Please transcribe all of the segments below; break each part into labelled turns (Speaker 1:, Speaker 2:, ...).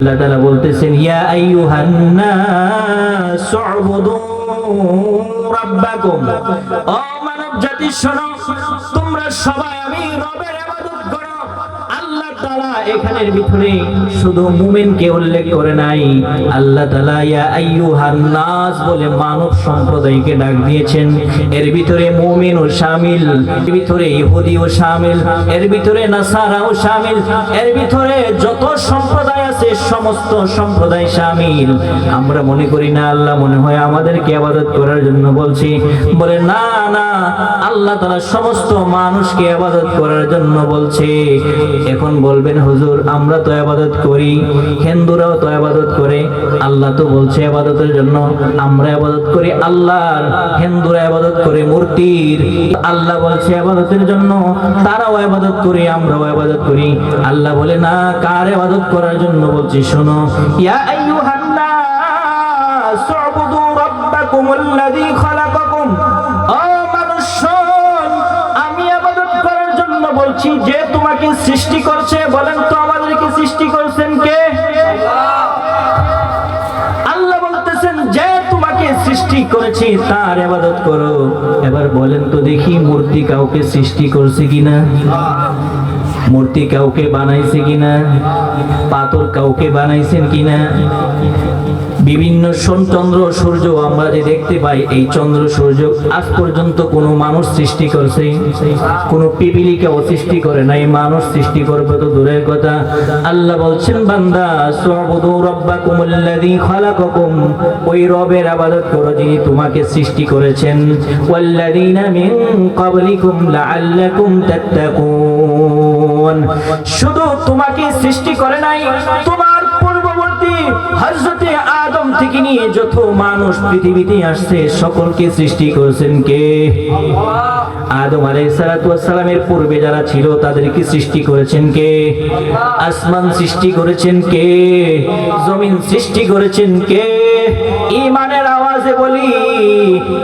Speaker 1: আল্লাহ তাআলা বলতেছেন, ইয়া আইয়ুহান নাস উবুদু রাব্বাকুম। ও মানব জাতি শোনো, তোমরা সবাই আমি রবের ইবাদত করো আল্লাহ তাআলা এখানের ভিতরে শুধু মুমিনকে উল্লেখ করে নাই, আল্লাহ তাআলা ইয়া আইয়ুহান নাস বলে মানব সম্প্রদায়কে ডাক দিয়েছেন। এর ভিতরে মুমিনও শামিল, এর ভিতরে ইহুদিও শামিল, এর ভিতরে নাসারাও শামিল, এর ভিতরে যত সম্প্রদায় আছে সমস্ত সম্প্রদায় শামিল। আমরা মনে করি না, আল্লাহ মনে হয় আমাদেরকে আবাদত করার জন্য বলছি। বলে, না না, আল্লাহ তাআলা সমস্ত মানুষকে আবাদত করার জন্য বলছে। এখন বলবেন, হুজুর আমরা তো আবাদত করি। হিন্দুরাও তো আবাদত করে। আল্লাহ তো বলছে আবাদতের জন্য। আমরা আবাদত করি আল্লাহর, হিন্দুরা আবাদত করে মূর্তির। আল্লাহ বলছে আবাদতের জন্য। তারাও আবাদত করি, আমরাও আবাদত করি। আল্লাহ বলে, না, কার আবাদত করার জন্য বলছি, শোনো। ইয়া আইয়ুহান নাস উবুদু রাব্বাকুমুল্লাযী খালাকাকুম ও বলছি, যে তোমাকে সৃষ্টি করছে, বলেন তো আমাদেরকে সৃষ্টি করছেন কে? আল্লাহ বলতেছেন, যে তোমাকে সৃষ্টি করেছি, তার আবাদত করো। এবার বলেন তো দেখি, মূর্তি কাউকে সৃষ্টি করছে কিনা? মূর্তি কাউকে বানাইছে কিনা? পাথর কাউকে বানাইছেন কিনা? বিভিন্ন চন্দ্র সূর্য আমরা যে দেখতে পাই, এই চন্দ্র, সূর্য আজ পর্যন্ত কোনো মানুষ সৃষ্টি করছে। কোনো পিপিলিকাও সৃষ্টি করে নাই, মানুষ সৃষ্টি করবে তো দূরের কথা। আল্লাহ বলছেন, বান্দা, সুবুদু রাব্বাকুমুল্লাযী খালাকাকুম। ওই রবের ইবাদত করো যিনি তোমাকে সৃষ্টি করেছেন। ওয়াল্লাযীনা মিন ক্বাবলিকুম লাআল্লাকুম তাত্তাকুন। শুধু তোমাকে সৃষ্টি করে নাই, তোমার হযরতে আদম থেকে নিয়ে যত মানুষ পৃথিবীতে আসছে সকলকে সৃষ্টি করেছেন কে? আদম আলাইহিস সালাতু পূর্বে যারা ছিল তাদেরকে সৃষ্টি করেছেন কে? আসমান সৃষ্টি করেছেন কে? জমিন সৃষ্টি করেছেন কে? ইমানের আওয়াজে বলি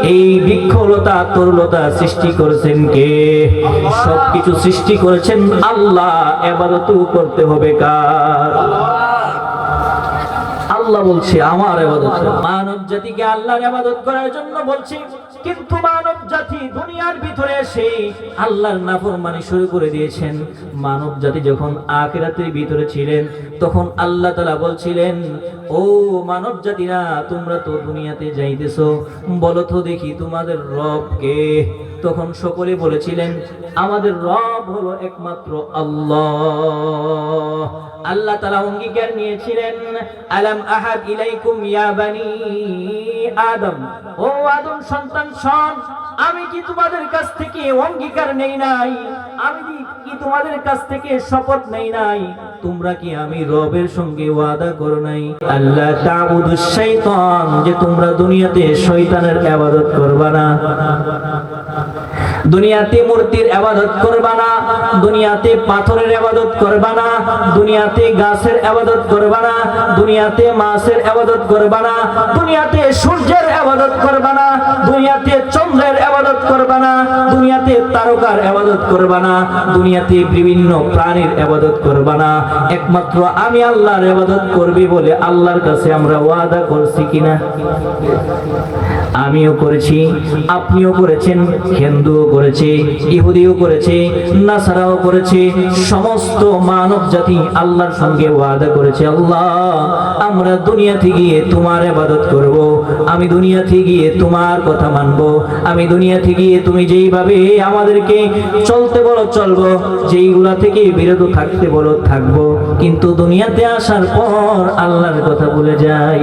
Speaker 1: এই বৃক্ষলতা তরুলতা সৃষ্টি করেছেন কে? সবকিছু সৃষ্টি করেছেন আল্লাহ। এবাদত করতে হবে কার? আল্লাহ বলছে, আমার আবাদত মানব জাতিকে আল্লাহর আবাদত করার জন্য বলছি, কিন্তু মানব জাতি দুনিয়ার ভিতরে এসে আল্লাহর নাফরমানি শুরু করে দিয়েছেন। মানব জাতি যখন আখিরাতের ভিতরে ছিলেন, তখন আল্লাহ তাআলা বলছিলেন, ও মানব জাতিরা, তোমরা তো দুনিয়াতে যাইতেছো, বলো তো দেখি তোমাদের রব কে? তখন সকলে বলেছিলেন, আমাদের রব হলো একমাত্র আল্লাহ। আল্লাহ তালা অঙ্গীকার নিয়েছিলেন, আলাম আহাদ ইলাইকুম ইয়া বানি আদম? ও আদম সন্তান, শোন, আমি কি তোমাদের কাছ থেকে অঙ্গীকার নেই নাই। আমি কি তোমাদের কাছ থেকে শপথ নেই নাই? তোমরা কি আমি রবের সঙ্গে ওয়াদা করো নাই? আল্লাহ তাবুদুশ শাইতান যে তোমরা দুনিয়াতে শয়তানের ইবাদত করবা না। দুনিয়াতে মূর্তির আবাদত করবা না। দুনিয়াতে পাথরের আবাদত করবা না। দুনিয়াতে গাছের আবাদত করবা না। দুনিয়াতে মাছের আবাদত করবা না। দুনিয়াতে সূর্যের আবাদত করবা না। দুনিয়াতে চন্দ্রের আবাদত করবা না। দুনিয়াতে তারকার আবাদত করবা না, দুনিয়াতে বিভিন্ন প্রাণীর আবাদত করবা না। একমাত্র আমি আল্লাহর আবাদত করবি বলে আল্লাহর কাছে আমরা ওয়াদা করছি কিনা? আমিও করেছি, আপনিও করেছেন, হিন্দুও করেছে, ইহুদিও করেছে, নাসারাও করেছে, সমস্ত মানব জাতি আল্লাহর সঙ্গে ওয়াদা করেছে, আল্লাহ, আমরা দুনিয়াতে গিয়ে তোমার ইবাদত করব, আমি দুনিয়াতে গিয়ে তোমার কথা মানব, আমি দুনিয়াতে গিয়ে তুমি যেইভাবে আমাদেরকে চলতে বলো, চলবো, যেইগুলা থেকে বিরত থাকতে বলো, থাকব, কিন্তু দুনিয়াতে আসার পর আল্লাহর কথা বলে যাই।